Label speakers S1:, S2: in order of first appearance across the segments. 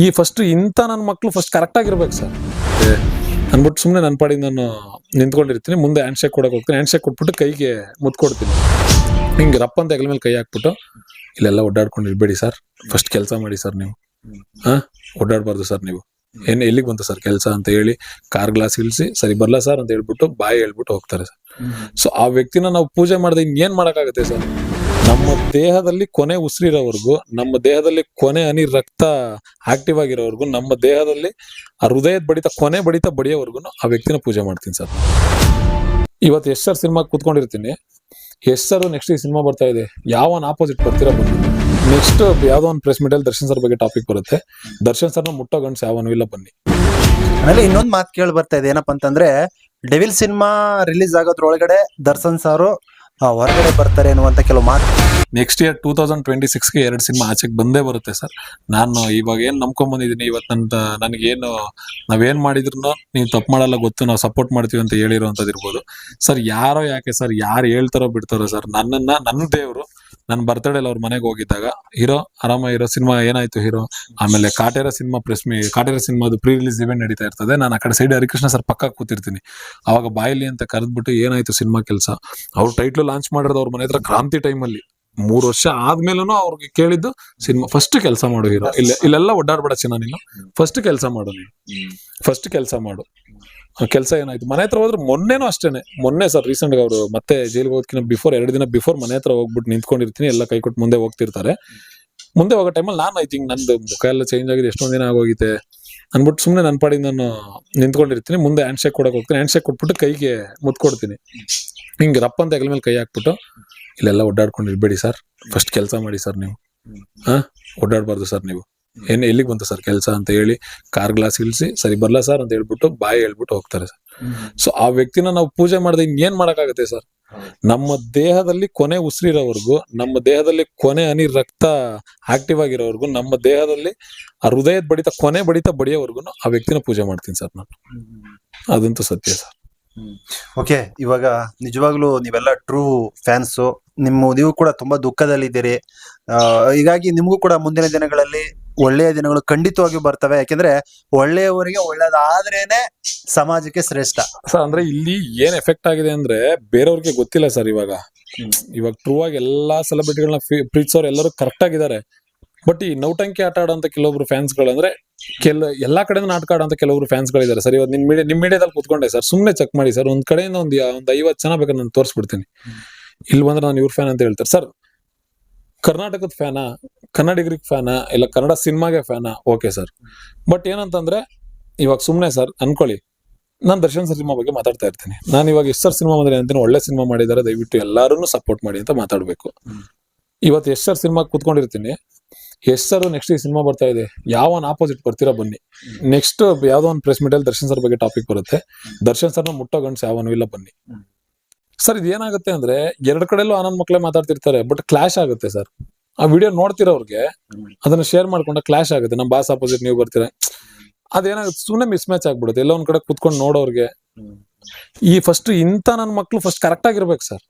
S1: ಈ ಫಸ್ಟ್ ಇಂಥ ನನ್ನ ಮಕ್ಕಳು ಫಸ್ಟ್ ಕರೆಕ್ಟ್ ಆಗಿರ್ಬೇಕು ಸರ್ ಅಂದ್ಬಿಟ್ಟು ಸುಮ್ಮನೆ ನನ್ನ ಪಾಡಿಗೆ ನಾನು ನಿಂತ್ಕೊಂಡಿರ್ತೀನಿ. ಮುಂದೆ ಹ್ಯಾಂಡ್ ಶೇಕ್ ಕೊಡೋಕೆ ಹೋಗ್ತೀನಿ ಹ್ಯಾಂಡ್ ಶೇಕ್ ಕೊಟ್ಬಿಟ್ಟು ಕೈಗೆ ಮುದ್ದು ಕೊಡ್ತೀನಿ. ಹಿಂಗೆ ರಪ್ಪ ಅಂತ ಹೆಗಲ ಮೇಲೆ ಕೈ ಹಾಕ್ಬಿಟ್ಟು ಇಲ್ಲೆಲ್ಲ ಓಡಾಡ್ಕೊಂಡು ಇರ್ಬೇಡಿ ಸರ್ ಫಸ್ಟ್ ಕೆಲಸ ಮಾಡಿ ಸರ್ ನೀವು. ಹಾಂ? ಓಡಾಡಬಾರ್ದು ಸರ್ ನೀವು. ಏನು ಎಲ್ಲಿಗೆ ಬಂತು ಸರ್ ಕೆಲಸ ಅಂತ ಹೇಳಿ ಕಾರ್ ಗ್ಲಾಸ್ ಇಳಿಸಿ ಸರಿ ಬರಲ್ಲ ಸರ್ ಅಂತ ಹೇಳ್ಬಿಟ್ಟು ಬಾಯಿ ಹೇಳ್ಬಿಟ್ಟು ಹೋಗ್ತಾರೆ ಸರ್ ಸೊ ಆ ವ್ಯಕ್ತಿನ ನಾವು ಪೂಜೆ ಮಾಡದೆ ಇನ್ನೇನು ಮಾಡೋಕ್ಕಾಗುತ್ತೆ ಸರ್ ನಮ್ಮ ದೇಹದಲ್ಲಿ ಕೊನೆ ಉಸಿರಿರೋವರೆಗೂ, ನಮ್ಮ ದೇಹದಲ್ಲಿ ಕೊನೆ ಅನಿ ರಕ್ತ ಆಕ್ಟಿವ್ ಆಗಿರೋವರೆಗೂ, ನಮ್ಮ ದೇಹದಲ್ಲಿ ಆ ಹೃದಯದ ಬಡಿತ, ಕೊನೆ ಬಡಿತ ಬಡಿಯೋವರೆಗೂ ಆ ವ್ಯಕ್ತಿನ ಪೂಜೆ ಮಾಡ್ತೀನಿ ಸರ್. ಇವತ್ತು ಎಸ್ ಸರ್ ಸಿನಿಮಾ ಕೂತ್ಕೊಂಡಿರ್ತೀನಿ. ಎಸ್ ಸರ್ ನೆಕ್ಸ್ಟ್ ಈ ಸಿನಿಮಾ ಬರ್ತಾ ಇದೆ. ಯಾವನ್ ಆಪೋಸಿಟ್ ಬರ್ತೀರಾ ಬನ್ನಿ. ನೆಕ್ಸ್ಟ್ ಯಾವ್ದೋ ಒಂದು ಪ್ರೆಸ್ ಮೀಟಲ್ಲಿ ದರ್ಶನ್ ಸರ್ ಬಗ್ಗೆ ಟಾಪಿಕ್ ಬರುತ್ತೆ. ದರ್ಶನ್ ಸರ್ನ ಮುಟ್ಟೋ ಗಂಡ್ಸ್ ಯಾವನು ಇಲ್ಲ ಬನ್ನಿ.
S2: ಆಮೇಲೆ ಇನ್ನೊಂದು ಮಾತು ಕೇಳಿ ಬರ್ತಾ ಇದೆ ಏನಪ್ಪಾ ಅಂತಂದ್ರೆ ಡೆವಿಲ್ ಸಿನಿಮಾ ರಿಲೀಸ್ ಆಗೋದ್ರೊಳಗಡೆ ದರ್ಶನ್ ಸಾರು ಹೊರಗಡೆ ಬರ್ತಾರೆ ಅನ್ನುವಂತ ಕೆಲವು ಮಾತು.
S1: Next year two thousand twenty ಸಿಕ್ಸ್ಗೆ ಎರಡು ಸಿನಿಮಾ ಆಚೆಗೆ ಬಂದೇ ಬರುತ್ತೆ ಸರ್. ನಾನು ಇವಾಗ ಏನು ನಂಬ್ಕೊಂಡ್ ಬಂದಿದ್ದೀನಿ ಇವತ್ತು ನನ್ನ ನನಗೇನು ನಾವೇನ್ ಮಾಡಿದ್ರು ನೀವು ತಪ್ಪು ಮಾಡಲ್ಲ, ಗೊತ್ತು, ನಾವು ಸಪೋರ್ಟ್ ಮಾಡ್ತೀವಿ ಅಂತ ಹೇಳಿರೋಂಥದ್ದು ಇರ್ಬೋದು. ಸರ್, ಯಾರೋ ಯಾಕೆ ಸರ್, ಯಾರು ಹೇಳ್ತಾರೋ ಬಿಡ್ತಾರೋ ಸರ್, ನನ್ನನ್ನ ನನ್ನ ದೇವರು ನನ್ನ ಬರ್ತಡೇಲಿ ಅವ್ರ ಮನೆಗೆ ಹೋಗಿದ್ದಾಗ ಹೀರೋ ಆರಾಮ ಇರೋ ಸಿನಿಮಾ ಏನಾಯ್ತು ಹೀರೋ? ಆಮೇಲೆ Kaatera cinema press meet Kaatera ಸಿನಿಮಾದು pre release event ನಡೀತಾ ಇರ್ತದೆ. ನಾನು ಆ ಕಡೆ ಸೈಡ್ ಹರಿಕೃಷ್ಣ ಸರ್ ಪಕ್ಕ ಕೂತಿರ್ತೀನಿ. ಅವಾಗ ಬಾಯಲ್ಲಿ ಅಂತ ಕರೆದ್ಬಿಟ್ಟು ಏನಾಯ್ತು ಸಿನಿಮಾ ಕೆಲಸ? ಅವ್ರು ಟೈಟ್ಲು ಲಾಂಚ್ ಮಾಡಿರೋದು ಅವ್ರ ಮನೆ ಹತ್ರ ಕ್ರಾಂತಿ ಟೈಮಲ್ಲಿ ಮೂರು ವರ್ಷ ಆದ್ಮೇಲೂ ಅವ್ರಿಗೆ ಕೇಳಿದ್ದು ಸಿನಿಮಾ ಫಸ್ಟ್ ಕೆಲಸ ಮಾಡು ಹೀರೋ. ಇಲ್ಲ ಇಲ್ಲೆಲ್ಲ ಒಡ್ಡಾಡ್ಬೇಡ ಚೆನ್ನಾಗಿಲ್ಲ ನೀನು. ಫಸ್ಟ್ ಕೆಲಸ ಮಾಡು ನೀನು. ಫಸ್ಟ್ ಕೆಲಸ ಮಾಡು. ಕೆಲಸ ಏನಾಯ್ತು? ಮನೆ ಹತ್ರ ಹೋದ್ರೆ ಮೊನ್ನೆನೂ ಅಷ್ಟೇನೆ. ಮೊನ್ನೆ ಸರ್ ರೀಸೆಂಟ್ ಅವರು ಮತ್ತೆ ಜೈಲಿಗೆ ಹೋಗೋದಕ್ಕಿಂತ ಬಿಫೋರ್ ಎರಡು ದಿನ ಬಿಫೋರ್ ಮನೆ ಹತ್ರ ಹೋಗ್ಬಿಟ್ಟು ನಿಂತ್ಕೊಂಡಿರ್ತೀನಿ. ಎಲ್ಲ ಕೈ ಕೊಟ್ಟು ಮುಂದೆ ಹೋಗ್ತಿರ್ತಾರೆ. ಮುಂದೆ ಹೋಗೋ ಟೈಮಲ್ಲಿ ನಾನು ಐ ಥಿಂಕ್ ನಂದು ಮುಖ ಎಲ್ಲ ಚೇಂಜ್ ಆಗಿದೆ. ಎಷ್ಟೊಂದು ದಿನ ಆಗೋಗಿದೆ ಅಂದ್ಬಿಟ್ಟು ಸುಮ್ಮನೆ ನನ್ನ ಪಾಡಿಗೆ ನಾನು ನಿಂತ್ಕೊಂಡಿರ್ತೀನಿ. ಮುಂದೆ ಹ್ಯಾಂಡ್ ಶೇಕ್ ಕೊಡಕ್ಕೆ ಹೋಗ್ತೀನಿ. ಹ್ಯಾಂಡ್ ಶೇಕ್ ಕೊಟ್ಬಿಟ್ಟು ಕೈಗೆ ಮುತ್ಕೊಡ್ತೀನಿ. ಹಿಂಗೆ ರಪ್ಪ ಅಂತ ಮೇಲೆ ಕೈ ಹಾಕ್ಬಿಟ್ಟು ಇಲ್ಲೆಲ್ಲ ಓಡಾಡ್ಕೊಂಡಿರ್ಬೇಡಿ ಸರ್. ಫಸ್ಟ್ ಕೆಲಸ ಮಾಡಿ ಸರ್ ನೀವು. ಹಾಂ? ಓಡಾಡಬಾರ್ದು ಸರ್ ನೀವು. ಏನ್ ಎಲ್ಲಿಗೆ ಬಂತು ಸರ್ ಕೆಲಸ ಅಂತ ಹೇಳಿ ಕಾರ್ ಗ್ಲಾಸ್ ಇಳಿಸಿ ಸರಿ ಬರ್ಲಾ ಸರ್ ಅಂತ ಹೇಳ್ಬಿಟ್ಟು ಬಾಯಿ ಹೇಳ್ಬಿಟ್ಟು ಹೋಗ್ತಾರೆ ಸರ್. ಸೊ ಆ ವ್ಯಕ್ತಿನ ನಾವು ಪೂಜೆ ಮಾಡದೆ ಇನ್ನೇನ್ ಮಾಡಕ್ಕಾಗತ್ತೆ ಸರ್? ನಮ್ಮ ದೇಹದಲ್ಲಿ ಕೊನೆ ಉಸಿರಿರೋವರೆಗೂ ನಮ್ಮ ದೇಹದಲ್ಲಿ ಕೊನೆ ಅನಿ ರಕ್ತ ಆಕ್ಟಿವ್ ಆಗಿರೋವರೆಗೂ ನಮ್ಮ ದೇಹದಲ್ಲಿ ಆ ಹೃದಯದ ಬಡಿತ ಕೊನೆ ಬಡಿತ ಬಡಿಯೋವರೆಗೂ ಆ ವ್ಯಕ್ತಿನ ಪೂಜೆ ಮಾಡ್ತೀನಿ ಸರ್ ನಾನು. ಅದಂತೂ ಸತ್ಯ ಸರ್.
S2: ಓಕೆ ಇವಾಗ ನಿಜವಾಗ್ಲೂ ನೀವೆಲ್ಲ ಟ್ರೂ ಫ್ಯಾನ್ಸು ನಿಮ್ಮ ನೀವು ಕೂಡ ತುಂಬಾ ದುಃಖದಲ್ಲಿದ್ದೀರಿ. ಹೀಗಾಗಿ ನಿಮಗೂ ಕೂಡ ಮುಂದಿನ ದಿನಗಳಲ್ಲಿ ಒಳ್ಳೆಯ ದಿನಗಳು ಖಂಡಿತವಾಗಿ ಬರ್ತವೆ. ಯಾಕೆಂದ್ರೆ ಒಳ್ಳೆಯವರಿಗೆ ಒಳ್ಳೇದಾದ್ರೇನೆ ಸಮಾಜಕ್ಕೆ ಶ್ರೇಷ್ಠ.
S1: ಸರ್ ಅಂದ್ರೆ ಇಲ್ಲಿ ಏನ್ ಎಫೆಕ್ಟ್ ಆಗಿದೆ ಅಂದ್ರೆ ಬೇರೆಯವ್ರಿಗೆ ಗೊತ್ತಿಲ್ಲ ಸರ್ ಇವಾಗ. ಇವಾಗ ಟ್ರೂ ಆಗಿ ಎಲ್ಲಾ ಸೆಲೆಬ್ರಿಟಿಗಳನ್ನ ಪ್ರೀತಿಸೋರು ಎಲ್ಲರೂ ಕರೆಕ್ಟ್ ಆಗಿದ್ದಾರೆ. ಬಟ್ ಈ ನೌಟಂಕಿ ಆಟ ಆಡೋಂತ ಕೆಲವೊಬ್ರು ಫ್ಯಾನ್ಸ್ ಅಂದ್ರೆ ಕೆಲ ಎಲ್ಲಾ ಕಡೆಯಿಂದ ನಾಟಕ ಆಡೋಂತ ಕೆಲವೊಬ್ರು ಫ್ಯಾನ್ಸ್ ಗಳಿದ್ದಾರೆ ಸರ್. ಇವತ್ತು ನಿಮ್ ಮೀಡಿಯಾ ನಿಮ್ ಮೀಡಿಯಾದಲ್ಲಿ ಕುತ್ಕೊಂಡೆ ಸರ್. ಸುಮ್ನೆ ಚೆಕ್ ಮಾಡಿ ಸರ್. ಒಂದ್ ಕಡೆಯಿಂದ ಒಂದ್ ಒಂದ್ ಐವತ್ ಜನ ಬೇಕಾದ್ರೆ ನಾನು ತೋರಿಸ್ಬಿಡ್ತೀನಿ. ಇಲ್ಲಿ ಬಂದ್ರೆ ನಾನು ಇವ್ರ ಫ್ಯಾನ್ ಅಂತ ಹೇಳ್ತಾರೆ. ಸರ್ ಕರ್ನಾಟಕದ ಫ್ಯಾನಾ ಕನ್ನಡಿಗರಿಗೆ ಫ್ಯಾನಾ ಇಲ್ಲ ಕನ್ನಡ ಸಿನಿಮಾಗೆ ಫ್ಯಾನಾ ಓಕೆ ಸರ್ ಬಟ್ ಏನಂತಂದ್ರೆ, ಇವಾಗ ಸುಮ್ಮನೆ ಸರ್ ಅನ್ಕೊಳ್ಳಿ. ನಾನು ದರ್ಶನ್ ಸರ್ ಸಿನಿಮಾ ಬಗ್ಗೆ ಮಾತಾಡ್ತಾ ಇರ್ತೀನಿ. ನಾನು ಇವಾಗ ಎಷ್ಟು ಸರ್ ಸಿನಿಮಾ ಬಂದ್ರೆ ಅಂತೀನಿ ಒಳ್ಳೆ ಸಿನಿಮಾ ಮಾಡಿದ್ದಾರೆ ದಯವಿಟ್ಟು ಎಲ್ಲಾರನ್ನು ಸಪೋರ್ಟ್ ಮಾಡಿ ಅಂತ ಮಾತಾಡ್ಬೇಕು. ಇವತ್ತು ಎಷ್ಟು ಸರ್ ಸಿನಿಮಾ ಕೂತ್ಕೊಂಡಿರ್ತೀನಿ. ಎಷ್ಟು ಸರ್ ನೆಕ್ಸ್ಟ್ ಈ ಸಿನಿಮಾ ಬರ್ತಾ ಇದೆ. ಯಾವನ್ ಆಪೋಸಿಟ್ ಬರ್ತೀರಾ ಬನ್ನಿ. ನೆಕ್ಸ್ಟ್ ಯಾವ್ದೋ ಒಂದು ಪ್ರೆಸ್ ಮೀಟಲ್ಲಿ ದರ್ಶನ್ ಸರ್ ಬಗ್ಗೆ ಟಾಪಿಕ್ ಬರುತ್ತೆ. ದರ್ಶನ್ ಸರ್ನ ಮುಟ್ಟೋ ಗಂಡ್ಸ್ ಯಾವನು ಇಲ್ಲ ಬನ್ನಿ. ಸರ್ ಇದೇನಾಗುತ್ತೆ ಅಂದ್ರೆ, ಎರಡ್ ಕಡೆಲ್ಲೂ ಆನಂದ್ ಮಕ್ಕಳೇ ಮಾತಾಡ್ತಿರ್ತಾರೆ ಬಟ್ ಕ್ಲಾಶ್ ಆಗುತ್ತೆ ಸರ್ ಆ ವಿಡಿಯೋ ನೋಡ್ತಿರೋರ್ಗೆ ಅದನ್ನ ಶೇರ್ ಮಾಡ್ಕೊಂಡ ಕ್ಲಾಶ್ ಆಗುತ್ತೆ. ನಮ್ಮ ಬಾಸ್ ಅಪೋಸಿಟ್ ನೀವು ಬರ್ತೀರಾ? ಅದೇನಾಗುತ್ತೆ? ಸುಮ್ಮನೆ ಮಿಸ್ ಮ್ಯಾಚ್ ಆಗ್ಬಿಡುತ್ತೆ. ಎಲ್ಲ ಒಂದ್ ಕಡೆ ಕುತ್ಕೊಂಡು ನೋಡೋರ್ಗೆ. ಈ ಫಸ್ಟ್ ಇಂತ ನನ್ನ ಮಕ್ಳು ಫಸ್ಟ್ ಕರೆಕ್ಟ್ ಆಗಿರ್ಬೇಕು ಸರ್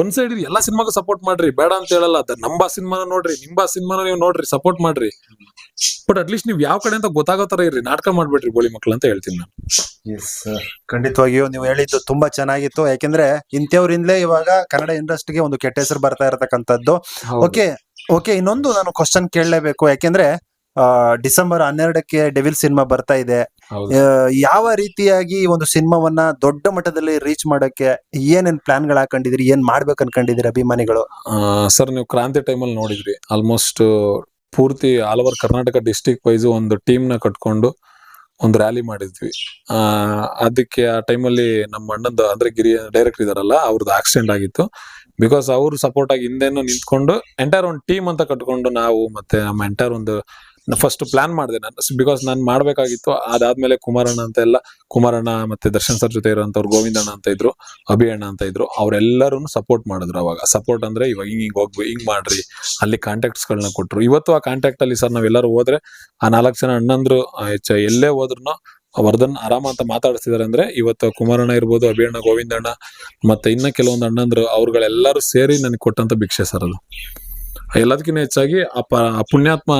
S1: ಒಂದ್ ಸೈಡ್ ಎಲ್ಲಾ ಸಿನಿಮಾಗೂ ಸಪೋರ್ಟ್ ಮಾಡ್ರಿ. ಬೇಡ ಅಂತ ಹೇಳಲ್ಲ. ನಮ್ಮ ನಂಬಾ ಸಿನಿಮಾನ ನೋಡ್ರಿ ನಿಂಬಾ ಸಿನಿಮಾನ ನೀವು ನೋಡ್ರಿ ಸಪೋರ್ಟ್ ಮಾಡ್ರಿ. ಬಟ್ ಅಟ್ಲೀಸ್ಟ್ ನೀವು ಯಾವ ಕಡೆ ಅಂತ ಗೊತ್ತಾಗೋ ತರ ಇರ್ರಿ. ನಾಟಕ ಮಾಡ್ಬೇಡ್ರಿ ಬೋಳಿ ಮಕ್ಳು ಅಂತ ಹೇಳ್ತೀನಿ ನಾನು.
S2: ಖಂಡಿತವಾಗಿಯೂ ನೀವು ಹೇಳಿದ್ದು ತುಂಬಾ ಚೆನ್ನಾಗಿತ್ತು. ಯಾಕೆಂದ್ರೆ ಇಂಥವ್ರಿಂದಲೇ ಇವಾಗ ಕನ್ನಡ ಇಂಡಸ್ಟ್ರಿಗೆ ಒಂದು ಕೆಟ್ಟ ಹೆಸರು ಬರ್ತಾ ಇರತಕ್ಕಂಥದ್ದು. ಓಕೆ ಓಕೆ ಇನ್ನೊಂದು ನಾನು ಕ್ವಶನ್ ಕೇಳಲೇಬೇಕು. ಯಾಕೆಂದ್ರೆ ಆ, ಡಿಸೆಂಬರ್ ಹನ್ನೆರಡಕ್ಕೆ ಡೆವಿಲ್ ಸಿನಿಮಾ ಬರ್ತಾ ಇದೆ.
S1: ಹೌದು.
S2: ಆ, ಯಾವ ರೀತಿಯಾಗಿ ಈ ಒಂದು ಸಿನಿಮಾವನ್ನ ದೊಡ್ಡ ಮಟ್ಟದಲ್ಲಿ ರೀಚ್ ಮಾಡಕ್ಕೆ ಏನೇನ್ ಪ್ಲಾನ್ಗಳು ಹಾಕೊಂಡಿದಿರಿ ಏನ್ ಮಾಡ್ಬೇಕು ಅನ್ಕೊಂಡಿದ್ರಿ ಅಭಿಮಾನಿಗಳು
S1: ಸರ್ ನೀವು ಕ್ರಾಂತಿ ಟೈಮಲ್ಲಿ ನೋಡಿದ್ರಿ. ಆಲ್ಮೋಸ್ಟ್ ಪೂರ್ತಿ all over Karnataka district wise ಒಂದು ಟೀಮ್ನ ಕಟ್ಕೊಂಡು ಒಂದು ರ್ಯಾಲಿ ಮಾಡಿದ್ವಿ. ಆ, ಅದಕ್ಕೆ ಆ ಟೈಮಲ್ಲಿ ನಮ್ಮ ಅಣ್ಣಂದು ಅಂದ್ರೆ ಗಿರಿ ಡೈರೆಕ್ಟರ್ ಇದಾರಲ್ಲ ಅವ್ರದ್ದು ಆಕ್ಸಿಡೆಂಟ್ ಆಗಿತ್ತು. ಬಿಕಾಸ್ ಅವರು ಸಪೋರ್ಟ್ ಆಗಿ ಹಿಂದೆನೂ ನಿಂತ್ಕೊಂಡು ಎಂಟೈರ್ ಒಂದು ಟೀಮ್ ಅಂತ ಕಟ್ಕೊಂಡು ನಾವು ಮತ್ತೆ ನಮ್ಮ ಎಂಟೈರ್ ಒಂದು ಫಸ್ಟ್ ಪ್ಲಾನ್ ಮಾಡಿದೆ ನಾನು. ಬಿಕಾಸ್ ನಾನು ಮಾಡಬೇಕಾಗಿತ್ತು, ಅದಾದ್ಮೇಲೆ ಕುಮಾರಣ್ಣ ಅಂತ ಎಲ್ಲ, ಕುಮಾರಣ್ಣ ಮತ್ತೆ ದರ್ಶನ್ ಸರ್ ಜೊತೆ ಇರೋಂಥವ್ರು ಗೋವಿಂದಣ್ಣ ಅಂತ ಇದ್ರು, ಅಭಿಯಣ್ಣ ಅಂತ ಇದ್ರು ಅವರೆಲ್ಲರೂ ಸಪೋರ್ಟ್ ಮಾಡಿದ್ರು ಅವಾಗ. ಸಪೋರ್ಟ್ ಅಂದ್ರೆ ಇವಾಗ ಹಿಂಗೆ ಹಿಂಗೆ ಹೋಗ್ಬೇಕು ಹಿಂಗೆ ಮಾಡ್ರಿ, ಅಲ್ಲಿ ಕಾಂಟ್ಯಾಕ್ಟ್ಸ್ ಕೊಟ್ಟರು ಇವತ್ತು ಆ ಕಾಂಟ್ಯಾಕ್ಟ್ ಅಲ್ಲಿ ಸರ್ ನಾವೆಲ್ಲರೂ ಹೋದ್ರೆ, ಆ ನಾಲ್ಕು ಜನ ಅಣ್ಣಂದ್ರು ಎಲ್ಲೇ ಹೋದ್ರು ವರ್ಧನ್ ಆರಾಮ ಅಂತ ಮಾತಾಡಿಸ್ತಿದಾರೆ ಅಂದ್ರೆ, ಇವತ್ತು ಕುಮಾರಣ್ಣ ಇರ್ಬೋದು, ಅಭಿಯಣ್ಣ, ಗೋವಿಂದಣ್ಣ, ಮತ್ತೆ ಇನ್ನ ಕೆಲವೊಂದು ಅಣ್ಣಂದ್ರು, ಅವ್ರುಗಳೆಲ್ಲರೂ ಸೇರಿ ನನಗೆ ಕೊಟ್ಟಂತ ಭಿಕ್ಷೆ ಸರ್ ಅದು. ಎಲ್ಲದಕ್ಕಿಂತ ಹೆಚ್ಚಾಗಿ ಆ ಪುಣ್ಯಾತ್ಮ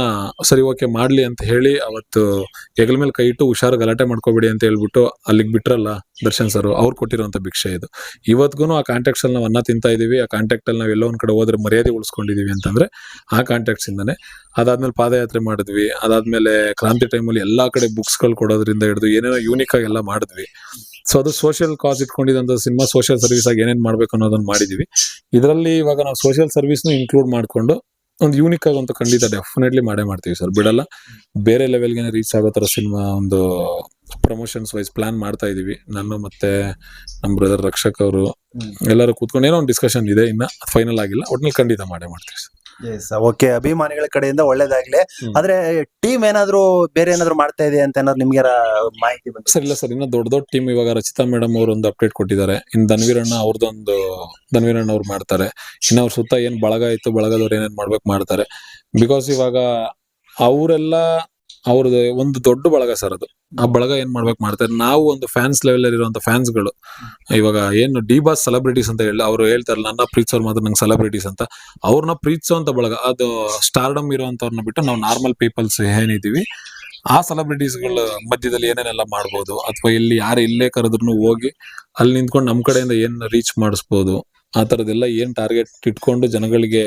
S1: ಸರಿ ಓಕೆ ಮಾಡ್ಲಿ ಅಂತ ಹೇಳಿ ಅವತ್ತು ಹೆಗಲ ಮೇಲೆ ಕೈ ಇಟ್ಟು ಹುಷಾರು ಗಲಾಟೆ ಮಾಡ್ಕೋಬೇಡಿ ಅಂತ ಹೇಳ್ಬಿಟ್ಟು ಅಲ್ಲಿಗೆ ಬಿಟ್ರಲ್ಲ ದರ್ಶನ್ ಸರ್, ಅವ್ರು ಕೊಟ್ಟಿರುವಂತ ಭಿಕ್ಷೆ ಇದು. ಇವತ್ಗೂ ಆ ಕಾಂಟ್ಯಾಕ್ಟ್ಸ್ ಅಲ್ಲಿ ನಾವು ಅನ್ನ ತಿಂತಾ ಇದೀವಿ, ಆ ಕಾಂಟ್ಯಾಕ್ಟ್ ಅಲ್ಲಿ ನಾವು ಎಲ್ಲೋ ಒಂದ್ ಕಡೆ ಹೋದ್ರೆ ಮರ್ಯಾದೆ ಉಳಿಸ್ಕೊಂಡಿದೀವಿ ಅಂತಂದ್ರೆ ಆ ಕಾಂಟ್ಯಾಕ್ಟ್ಸ್ ಇಂದಾನೆ. ಅದಾದ್ಮೇಲೆ ಪಾದಯಾತ್ರೆ ಮಾಡಿದ್ವಿ, ಅದಾದ್ಮೇಲೆ ಕ್ರಾಂತಿ ಟೈಮಲ್ಲಿ ಎಲ್ಲಾ ಕಡೆ ಬುಕ್ಸ್ಗಳು ಕೊಡೋದ್ರಿಂದ ಹಿಡಿದು ಏನೇನೋ ಯೂನಿಕ್ ಆಗಿ ಎಲ್ಲ ಮಾಡಿದ್ವಿ. ಸೊ ಅದು ಸೋಷಿಯಲ್ ಕಾಸ್ ಇಟ್ಕೊಂಡಿದಂತ ಸಿನಿಮಾ ಸೋಷಿಯಲ್ ಸರ್ವಿಸ್ ಆಗಿ ಏನೇನ್ ಮಾಡ್ಬೇಕು ಅನ್ನೋದನ್ನ ಮಾಡಿದೀವಿ. ಇದರಲ್ಲಿ ಇವಾಗ ನಾವು ಸೋಷಿಯಲ್ ಸರ್ವಿಸ್ನು ಇನ್ಕ್ಲೂಡ್ ಮಾಡ್ಕೊಂಡು ಒಂದು ಯೂನಿಕ್ ಆಗಿ ಅಂತ ಖಂಡಿತ ಡೆಫಿನೆಟ್ಲಿ ಮಾಡೇ ಮಾಡ್ತೀವಿ ಸರ್ ಬಿಡಲ್ಲ. ಬೇರೆ ಲೆವೆಲ್ಗೆ ರೀಚ್ ಆಗೋ ಥರ ಸಿನಿಮಾ ಒಂದು ಪ್ರಮೋಷನ್ಸ್ ವೈಸ್ ಪ್ಲಾನ್ ಮಾಡ್ತಾ ಇದೀವಿ. ನಾನು ಮತ್ತೆ ನಮ್ಮ ಬ್ರದರ್ ರಕ್ಷಕ್ ಅವರು ಎಲ್ಲರೂ ಕೂತ್ಕೊಂಡು ಏನೋ ಒಂದು ಡಿಸ್ಕಷನ್ ಇದೆ ಇನ್ನ. ಫೈನಲ್ ಆಗಿಲ್ಲ. ಒಟ್ನಲ್ಲಿ ಖಂಡಿತ ಮಾಡೇ ಮಾಡ್ತೀವಿ ಸರ್
S2: ಓಕೆ ಅಭಿಮಾನಿಗಳ ಕಡೆಯಿಂದ ಒಳ್ಳೇದಾಗ್ಲಿ. ಆದ್ರೆ ಟೀಮ್ ಏನಾದ್ರು ಬೇರೆ ಏನಾದ್ರು ಮಾಡ್ತಾ ಇದೆ ಅಂತ ಏನಾದ್ರು ನಿಮ್ಗೆ ಮಾಹಿತಿ ಸರಿ
S1: ಸರ್ ಇಲ್ಲ ಸರ್ ಇನ್ನ ದೊಡ್ಡ ದೊಡ್ಡ ಟೀಮ್ ಇವಾಗ ರಚಿತಾ ಮೇಡಮ್ ಅವರು ಒಂದು ಅಪ್ಡೇಟ್ ಕೊಟ್ಟಿದ್ದಾರೆ. ಇನ್ ಧನ್ವೀರಣ್ಣ ಅವ್ರದ್ದೊಂದು ಧನ್ವೀರಣ್ಣ ಅವ್ರು ಮಾಡ್ತಾರೆ. ಇನ್ನ ಅವ್ರ ಸುತ್ತ ಏನ್ ಬಳಗ ಇತ್ತು ಬಳಗದವ್ರು ಏನೇನ್ ಮಾಡ್ಬೇಕು ಮಾಡ್ತಾರೆ. ಬಿಕಾಸ್ ಇವಾಗ ಅವರೆಲ್ಲ ಅವ್ರದ್ದು ಒಂದು ದೊಡ್ಡ ಬಳಗ ಸರ್ ಅದು. ಆ ಬಳಗ ಏನ್ ಮಾಡ್ಬೇಕು ಮಾಡ್ತಾರೆ ನಾವು ಒಂದು ಫ್ಯಾನ್ಸ್ ಲೆವೆಲ್ ಇರುವಂತ ಫ್ಯಾನ್ಸ್ಗಳು ಇವಾಗ ಏನು ಡಿ ಬಾಸ್ ಸೆಲೆಬ್ರಿಟೀಸ್ ಅಂತ ಹೇಳಿ ಅವ್ರು ಹೇಳ್ತಾರೆ ನನ್ನ ಪ್ರೀತ್ಸೋರ್ ಮಾತ್ರ ನಂಗೆ ಸೆಲೆಬ್ರಿಟೀಸ್ ಅಂತ. ಅವ್ರನ್ನ ಪ್ರೀತಿಸೋಂತ ಬಳಗ ಅದು ಸ್ಟಾರ್ಡಮ್ ಇರುವಂತವ್ರನ್ನ ಬಿಟ್ಟು ನಾವು ನಾರ್ಮಲ್ ಪೀಪಲ್ಸ್ ಏನಿದೀವಿ ಆ ಸೆಲೆಬ್ರಿಟೀಸ್ಗಳ ಮಧ್ಯದಲ್ಲಿ ಏನೇನೆಲ್ಲ ಮಾಡ್ಬೋದು ಅಥವಾ ಇಲ್ಲಿ ಯಾರು ಇಲ್ಲೇ ಕರೆದ್ರು ಹೋಗಿ ಅಲ್ಲಿ ನಿಂತ್ಕೊಂಡು ನಮ್ ಕಡೆಯಿಂದ ಏನ್ ರೀಚ್ ಮಾಡಿಸ್ಬೋದು ಆ ತರದೆಲ್ಲ ಏನ್ ಟಾರ್ಗೆಟ್ ಇಟ್ಕೊಂಡು ಜನಗಳಿಗೆ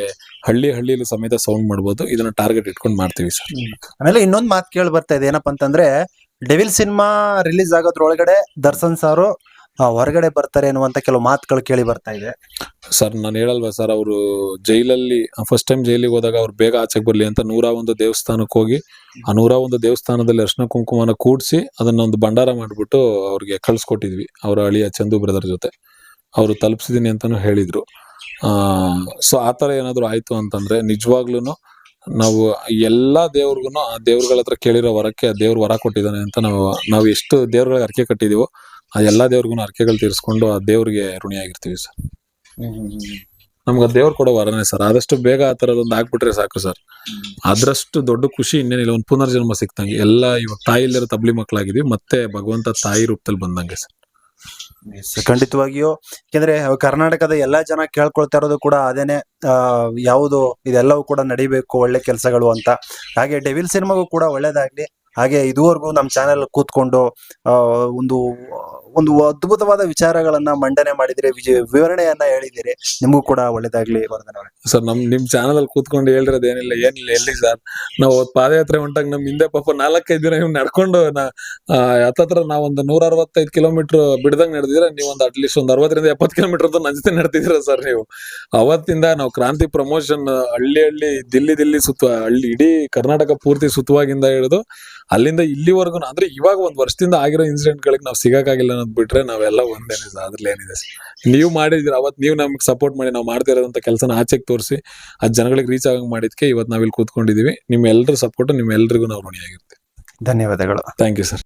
S1: ಹಳ್ಳಿ ಹಳ್ಳಿಲಿ ಸಮೇತ ಸೌಂಡ್ ಮಾಡ್ಬೋದು ಇದನ್ನ ಟಾರ್ಗೆಟ್ ಇಟ್ಕೊಂಡು ಮಾಡ್ತೀವಿ ಸರ್.
S2: ಆಮೇಲೆ ಇನ್ನೊಂದು ಮಾತು ಕೇಳಿ ಬರ್ತಾ ಇದೆ ಏನಪ್ಪಾ ಅಂತಂದ್ರೆ ಡೆವಿಲ್ ಸಿನಿಮಾ ರಿಲೀಸ್ ಆಗೋದ್ರೊಳಗಡೆ ದರ್ಶನ್ ಸಾರು ಹೊರಗಡೆ ಬರ್ತಾರೆ ಅನ್ನುವಂತ ಕೆಲವು ಮಾತುಗಳು ಕೇಳಿ ಬರ್ತಾ ಇದೆ.
S1: ಸರ್ ನಾನು ಹೇಳಲ್ವಾ ಸರ್ ಅವರು ಜೈಲಲ್ಲಿ ಫಸ್ಟ್ ಟೈಮ್ ಜೈಲಿಗೆ ಹೋದಾಗ ಅವ್ರು ಬೇಗ ಆಚೆಗೆ ಬರ್ಲಿ ಅಂತ ನೂರ ಒಂದು ದೇವಸ್ಥಾನಕ್ಕೆ ಹೋಗಿ ಆ ನೂರ ಒಂದು ದೇವಸ್ಥಾನದಲ್ಲಿ ಅರ್ಶನ ಕುಂಕುಮನ ಕೂಡಿಸಿ ಅದನ್ನ ಒಂದು ಭಂಡಾರ ಮಾಡ್ಬಿಟ್ಟು ಅವ್ರಿಗೆ ಕಳ್ಸಿಕೊಟ್ಟಿದ್ವಿ ಅವರ ಅಳಿಯ ಚಂದು ಬ್ರದರ್ ಜೊತೆ. ಅವರು ತಲುಪಿಸಿದೀನಿ ಅಂತಾನು ಹೇಳಿದ್ರು. ಸೊ ಆ ಥರ ಏನಾದರೂ ಆಯಿತು ಅಂತಂದ್ರೆ ನಿಜವಾಗ್ಲೂ ನಾವು ಎಲ್ಲಾ ದೇವ್ರಿಗೂ ಆ ದೇವ್ರಗಳ ಹತ್ರ ಕೇಳಿರೋ ವರಕ್ಕೆ ಆ ದೇವ್ರು ವರ ಕೊಟ್ಟಿದ್ದಾನೆ ಅಂತ ನಾವು ನಾವು ಎಷ್ಟು ದೇವ್ರಗಳಿಗೆ ಅರ್ಕೆ ಕಟ್ಟಿದೀವೋ ಆ ಎಲ್ಲಾ ದೇವ್ರಿಗೂ ಅರ್ಕೆಗಳು ತೀರಿಸ್ಕೊಂಡು ಆ ದೇವ್ರಿಗೆ ಋಣಿಯಾಗಿರ್ತೀವಿ ಸರ್. ನಮ್ಗೆ ದೇವ್ರು ಕೊಡೋ ವರನೇ ಸರ್. ಆದಷ್ಟು ಬೇಗ ಆ ಥರದೊಂದು ಆಗ್ಬಿಟ್ರೆ ಸಾಕು ಸರ್. ಅದರಷ್ಟು ದೊಡ್ಡ ಖುಷಿ ಇನ್ನೇನಿಲ್ಲ. ಒಂದು ಪುನರ್ಜನ್ಮ ಸಿಕ್ತಂಗೆ. ಎಲ್ಲ ಇವಾಗ ತಾಯಿ ಇಲ್ಲರ ತಬ್ಲಿ ಮಕ್ಕಳಾಗಿದ್ವಿ ಮತ್ತೆ ಭಗವಂತ ತಾಯಿ ರೂಪದಲ್ಲಿ ಬಂದಂಗೆ ಸರ್.
S2: ಖಂಡಿತವಾಗಿಯೂ. ಯಾಕೆಂದ್ರೆ ಕರ್ನಾಟಕದ ಎಲ್ಲಾ ಜನ ಕೇಳ್ಕೊಳ್ತಾ ಇರೋದು ಕೂಡ ಅದೇನೆ ಯಾವುದು ಇದೆಲ್ಲವೂ ಕೂಡ ನಡಿಬೇಕು, ಒಳ್ಳೆ ಕೆಲಸಗಳು ಅಂತ. ಹಾಗೆ ಡೆವಿಲ್ ಸಿನಿಮಾಗೂ ಕೂಡ ಒಳ್ಳೇದಾಗ್ಲಿ. ಹಾಗೆ ಇದುವರೆಗೂ ನಮ್ಮ ಚಾನೆಲ್ ಕೂತ್ಕೊಂಡು ಒಂದು ಒಂದು ಅದ್ಭುತವಾದ ವಿಚಾರಗಳನ್ನ ಮಂಡನೆ ಮಾಡಿದ್ರೆ ವಿವರಣೆಯನ್ನ ಹೇಳಿದಿರಿ. ನಿಮಗೂ ಕೂಡ ಒಳ್ಳೇದಾಗ್ಲಿ
S1: ಸರ್, ನಮ್, ನಿಮ್ ಚಾನಲ್ ಅಲ್ಲಿ ಕೂತ್ಕೊಂಡು ಹೇಳಿರೋದು ಏನಿಲ್ಲ ಏನಿಲ್ಲ, ಎಲ್ಲಿ ಸರ್? ನಾವು ಪಾದಯಾತ್ರೆ ಹೊಂಟಾಗ ನಮ್ ಹಿಂದೆ ಪಾಪ ನಾಲ್ಕೈದು ದಿನ ಇವ್ ನಡ್ಕೊಂಡು ಹತ್ತತ್ರ ನಾವ್ ಒಂದು ನೂರ ಅರವತ್ತೈದು ಕಿಲೋಮೀಟರ್ ಬಿಡ್ದಂಗ್ ನಡೆದಿದ್ರೆ ನೀವು ಒಂದು ಅಟ್ಲೀಸ್ಟ್ ಒಂದು ಅರವತ್ತರಿಂದ ಎಪ್ಪತ್ತು ಕಿಲೋಮೀಟರ್ ಅಂತ ನನ್ನ ಜೊತೆ ನಡೆದಿದ್ದೀರ ಸರ್ ನೀವು? ಅವತ್ತಿಂದ ನಾವು ಕ್ರಾಂತಿ ಪ್ರಮೋಷನ್ ಹಳ್ಳಿ ಹಳ್ಳಿ ದಿಲ್ಲಿ ದಿಲ್ಲಿ ಸುತ್ತ ಹಳ್ಳಿ ಇಡೀ ಕರ್ನಾಟಕ ಪೂರ್ತಿ ಸುತ್ತುವಾಗಿಂದ ಹಿಡಿದು ಅಲ್ಲಿಂದ ಇಲ್ಲಿವರೆಗೂ ಅಂದ್ರೆ ಇವಾಗ ಒಂದ್ ವರ್ಷದಿಂದ ಆಗಿರೋ ಇನ್ಸಿಡೆಂಟ್ ಗಳಿಗೆ ನಾವು ಸಿಗಕ್ಕಾಗಿಲ್ಲ ಅನ್ನೋದು ಬಿಟ್ರೆ ನಾವೆಲ್ಲ ಒಂದೇನೆ ಅದ್ರಲ್ಲಿ ಏನಿದೆ? ನೀವು ಮಾಡಿದ್ರೆ ಅವತ್ ನೀವು ನಮ್ಗೆ ಸಪೋರ್ಟ್ ಮಾಡಿ ನಾವು ಮಾಡ್ತಾ ಇರೋದಂತ ಕೆಲಸನ ಆಚೆಗೆ ತೋರಿಸಿ ಅದ್ ಜನಗಳಿಗೆ ರೀಚ್ ಆಗಂಗ್ ಮಾಡಿದ್ಕೆ ಇವತ್ತು ನಾವಿಲ್ಲಿ ಕೂತ್ಕೊಂಡಿದೀವಿ. ನಿಮ್ ಎಲ್ರ ಸಪೋರ್ಟ್ ನಿಮ್ ಎಲ್ರಿಗೂ ನಾವು ಋಣಿಯಾಗಿರ್ತೀವಿ.
S2: ಧನ್ಯವಾದಗಳು.
S1: Thank you sir